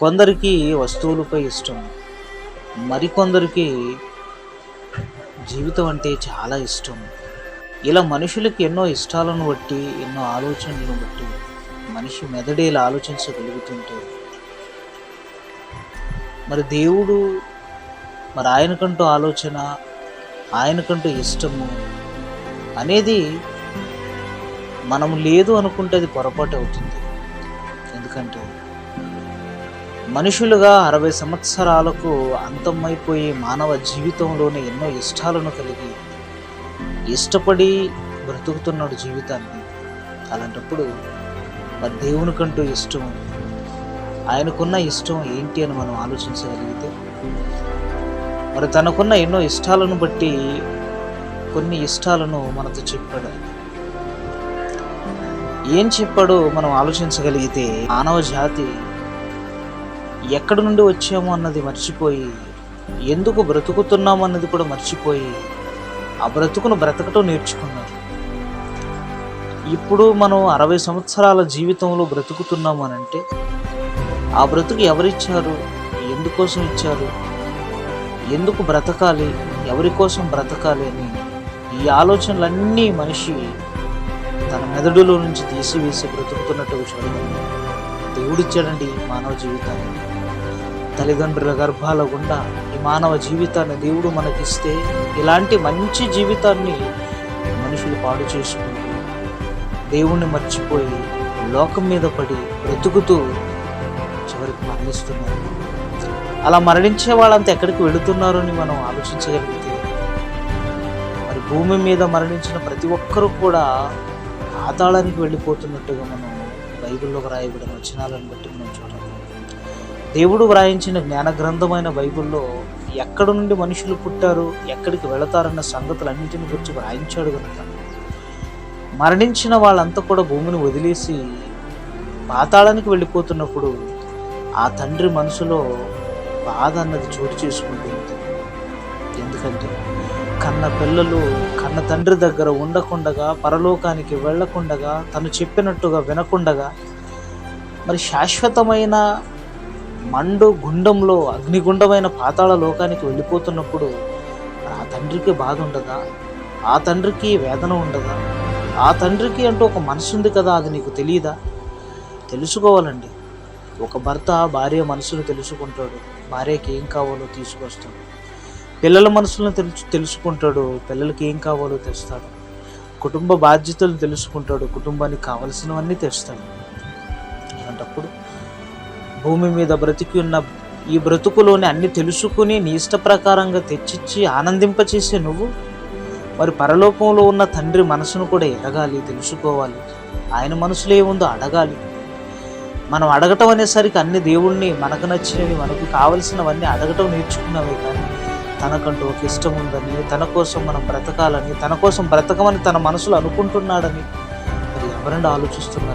కొందరికి వస్తువులపై ఇష్టం. మరికొందరికి జీవితం అంటే చాలా ఇష్టం. ఇలా మనుషులకి ఎన్నో ఇష్టాలను బట్టి ఎన్నో ఆలోచనలను బట్టి మనిషి మెదడేలా ఆలోచించగలుగుతుంటే. మరి దేవుడు మరి ఆయనకంటూ ఆలోచన ఆయనకంటూ ఇష్టము అనేది మనం లేదు అనుకుంటే అది పొరపాటు అవుతుంది. ఎందుకంటే మనుషులుగా అరవై సంవత్సరాలకు అంతమైపోయి మానవ జీవితంలోనే ఎన్నో ఇష్టాలను కలిగి ఇష్టపడి బ్రతుకుతున్నాడు జీవితాన్ని. అలాంటప్పుడు మరి దేవునికంటూ ఇష్టం ఆయనకున్న ఇష్టం ఏంటి అని మనం ఆలోచించగలిగితే మరి తనకున్న ఎన్నో ఇష్టాలను బట్టి కొన్ని ఇష్టాలను మనతో చెప్పాడు. ఏం చెప్పాడో మనం ఆలోచించగలిగితే మానవ జాతి ఎక్కడి నుండి వచ్చాము అన్నది మర్చిపోయి ఎందుకు బ్రతుకుతున్నాము అన్నది కూడా మర్చిపోయి ఆ బ్రతుకును బ్రతకటం నేర్చుకున్నారు. ఇప్పుడు మనం అరవై సంవత్సరాల జీవితంలో బ్రతుకుతున్నాము అని అంటే ఆ బ్రతుకు ఎవరిచ్చారు? ఎందుకోసం ఇచ్చారు? ఎందుకు బ్రతకాలి? ఎవరి కోసం బ్రతకాలి అని ఈ ఆలోచనలన్నీ మనిషి తన మెదడులో నుంచి తీసివేసి బ్రతుకుతున్నట్టు చూడగలం దేవుడిచ్చాడండి మానవ జీవితాన్ని. తల్లిదండ్రుల గర్భాల గుండా ఈ మానవ జీవితాన్ని దేవుడు మనకిస్తే ఇలాంటి మంచి జీవితాన్ని మనుషులు పాడు చేసుకుంటూ దేవుణ్ణి మర్చిపోయి లోకం మీద పడి బ్రతుకుతూ చివరికి మరణిస్తున్నారు. అలా మరణించే వాళ్ళంతా ఎక్కడికి వెళుతున్నారు అని మనం ఆలోచించగలిగితే మరి భూమి మీద మరణించిన ప్రతి ఒక్కరూ కూడా పాతాళానికి వెళ్ళిపోతున్నట్టుగా మనం బైబిల్లో రాయబడిన వచనాలను బట్టి మనం చూడగలం దేవుడు వ్రాయించిన జ్ఞాన గ్రంథమైన బైబిల్లో ఎక్కడి నుండి మనుషులు పుట్టారు ఎక్కడికి వెళతారన్న సంగతులన్నింటిని గురించి వ్రాయించాడు కనుక మరణించిన వాళ్ళంతా కూడా భూమిని వదిలేసి పాతాళానికి వెళ్ళిపోతున్నప్పుడు ఆ తండ్రి మనసులో బాధ అన్నది చోటు చేసుకుంటుంది ఎందుకంటే కన్న పిల్లలు కన్న తండ్రి దగ్గర ఉండకుండగా పరలోకానికి వెళ్ళకుండగా తను చెప్పినట్టుగా వినకుండగా మరి శాశ్వతమైన మండు గుండంలో అగ్నిగుండమైన పాతాళ లోకానికి వెళ్ళిపోతున్నప్పుడు ఆ తండ్రికి బాధ ఉండదా? ఆ తండ్రికి వేదన ఉండదా? ఆ తండ్రికి అంటూ ఒక మనసు ఉంది కదా అది నీకు తెలియదా తెలుసుకోవాలండి. ఒక భర్త భార్య మనసును తెలుసుకుంటాడు. భార్యకి ఏం కావాలో తీసుకొస్తాడు. పిల్లల మనసులను తెలుసు తెలుసుకుంటాడు. పిల్లలకి ఏం కావాలో తెస్తాడు. కుటుంబ బాధ్యతలు తెలుసుకుంటాడు. కుటుంబానికి కావలసినవన్నీ తెస్తాడు. భూమి మీద బ్రతికి ఉన్న ఈ బ్రతుకులోని అన్ని తెలుసుకుని నీ ఇష్ట ప్రకారంగా తెచ్చిచ్చి ఆనందింపచేసే నువ్వు? మరి పరలోకంలో ఉన్న తండ్రి మనసును కూడా ఎరగాలి తెలుసుకోవాలి. ఆయన మనసులో ఏముందో అడగాలి. మనం అడగటం అనేసరికి అన్ని దేవుణ్ణి మనకు నచ్చినవి మనకు కావలసినవన్నీ అడగటం నేర్చుకున్నవే కానీ తనకంటూ ఒక ఇష్టం ఉందని తన కోసం మనం బ్రతకాలని తన కోసం బ్రతకమని తన మనసులో అనుకుంటున్నాడని మరి ఎవరండి ఆలోచిస్తున్నారు?